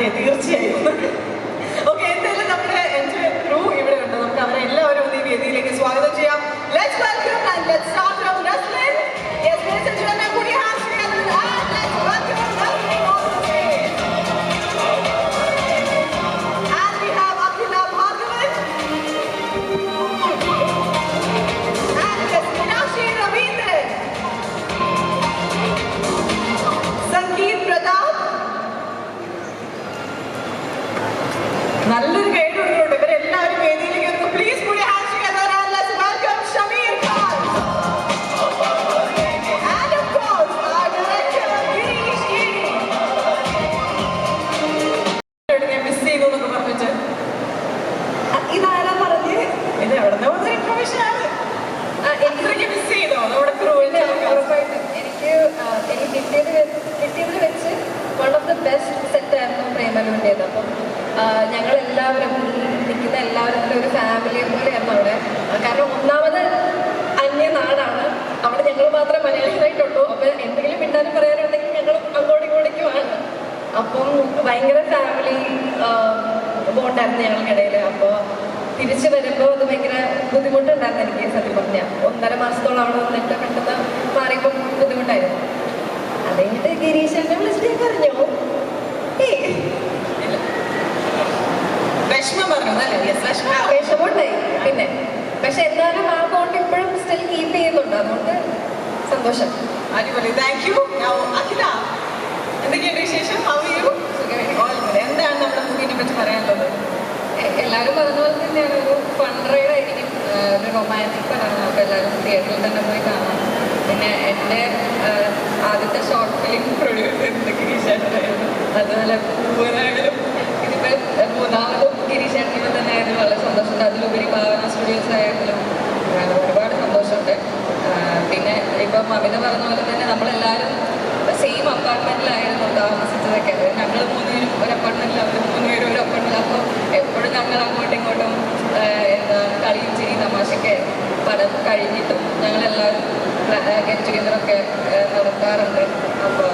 അതെ തീർച്ചയായും ഞങ്ങൾ എല്ലാവരും നിൽക്കുന്ന എല്ലാവരും ഒരു ഫാമിലി പോലെയായിരുന്നു അവിടെ കാരണം ഒന്നാമത് അന്യ നാടാണ് അവിടെ ഞങ്ങൾ മാത്രമേ മലയാളികളായിട്ടുള്ളൂ. അപ്പോൾ എന്തെങ്കിലും മിണ്ടാനും പറയാനുണ്ടെങ്കിൽ ഞങ്ങൾ അങ്ങോട്ടും ഇങ്ങോട്ടേക്കുമാണ് അപ്പം ഭയങ്കര ഫാമിലി ബോണ്ടായിരുന്നു ഞങ്ങൾക്കിടയിൽ അപ്പോൾ തിരിച്ചു വരുമ്പോൾ അത് ഭയങ്കര ബുദ്ധിമുട്ടുണ്ടായിരുന്നു എനിക്ക് സത്യം പറഞ്ഞാൽ ഒന്നര മാസത്തോളം അവിടെ വന്നിട്ട് പെട്ടെന്ന് വിഷമം പറഞ്ഞതല്ലേ? വിഷമമുണ്ടായി പിന്നെ പക്ഷെ എന്നാലും ആ ബോണ്ട് ഇപ്പോഴും സ്റ്റിൽ കീപ്പ് ചെയ്യുന്നുണ്ട്. അതുകൊണ്ട് സന്തോഷം. അടിപൊളി. താങ്ക് യു അഖില എന്തൊക്കെയുണ്ട് വിശേഷം? ഹൗ യു എന്താണ് നമ്മുടെ മൂവിനെ പറ്റി പറയാനുള്ളത്? എല്ലാവരും പറഞ്ഞ പോലെ തന്നെയാണ്. ഒരു ഫൺ റൈഡ് ആയിരിക്കും. ഒരു റൊമാന്റിക് പടമാണ് അപ്പോൾ എല്ലാവരും തിയേറ്ററിൽ തന്നെ പോയി കാണാം. പിന്നെ എന്റെ ആദ്യത്തെ ഷോർട്ട് ഫിലിം പ്രൊഡ്യൂസ് ചെയ്തത് ഗിരീഷേട്ടനായിരുന്നു അതുപോലെ അപ്പം അമിത പറഞ്ഞ പോലെ തന്നെ നമ്മളെല്ലാവരും സെയിം അപ്പാർട്ട്മെന്റിലായിരുന്നു താമസിച്ചതൊക്കെ. ഞങ്ങൾ മൂന്നുപേരും ഒരു അപ്പാർട്ട്മെന്റിൽ അവർ മൂന്നുപേരും ഒരു അപ്പാർട്ട്മെന്റിൽ അപ്പോൾ എപ്പോഴും ഞങ്ങൾ അങ്ങോട്ടും ഇങ്ങോട്ടും എന്താ കളിയും ചെയ്യും തമാശയൊക്കെ പല കഴിഞ്ഞിട്ടും ഞങ്ങളെല്ലാവരും ഗെറ്റ് ടുഗെദറൊക്കെ നടത്താറുണ്ട്. അപ്പോൾ